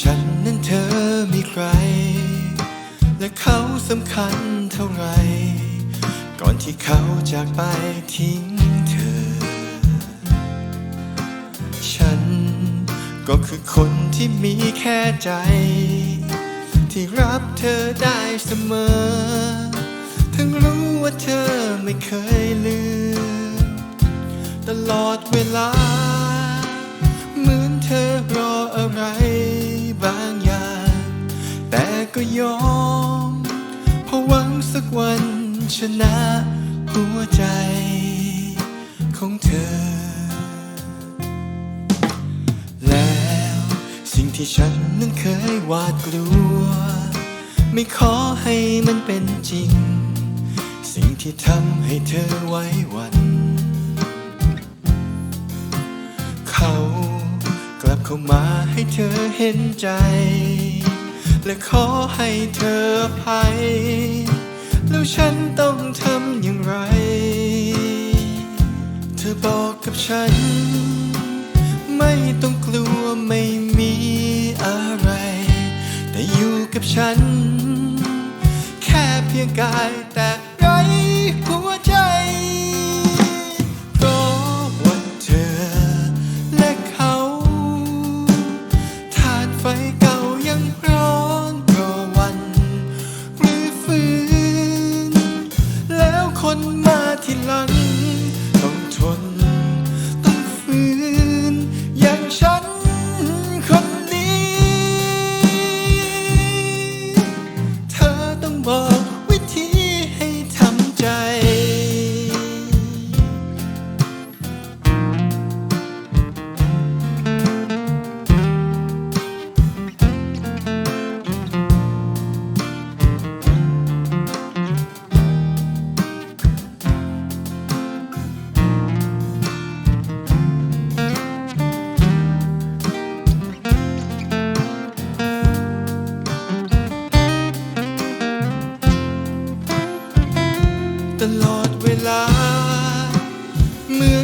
ฉันนั้นเธอมีใคร และเขาสำคัญเท่าไหรก่อนที่เขาจากไปทิ้งเธอ ฉันก็คือคนที่มีแค่ใจ ที่รับเธอได้เสมอ ทั้งรู้ว่าเธอไม่เคยลืมตลอดเวลา ก็ยอมเพราะหวังสักวันชนะหัวใจของเธอ แล้วสิ่งที่ฉันนั้นเคยหวาดกลัว ไม่ขอให้มันเป็นจริง สิ่งที่ทำให้เธอไว้วัน เขากลับเข้ามาให้เธอเห็นใจ และขอให้เธอภัย แล้วฉันต้องทำอย่างไร เธอบอกกับฉัน ไม่ต้องกลัวไม่มีอะไร แต่อยู่กับฉัน แค่เพียงกายแต่ นมาทีหลังต้อง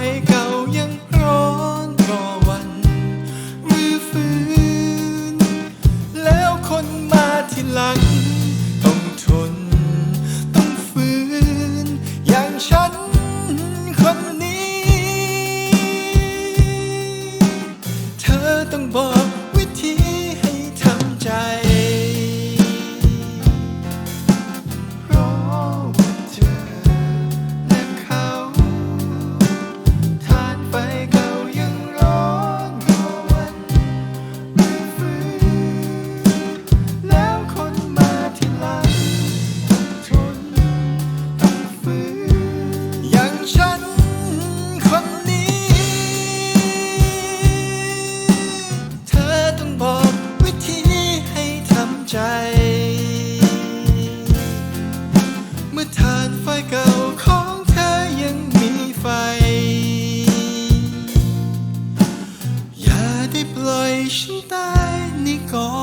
vai cao nhân ไฟ อย่าได้ปล่อยฉันตายในกอง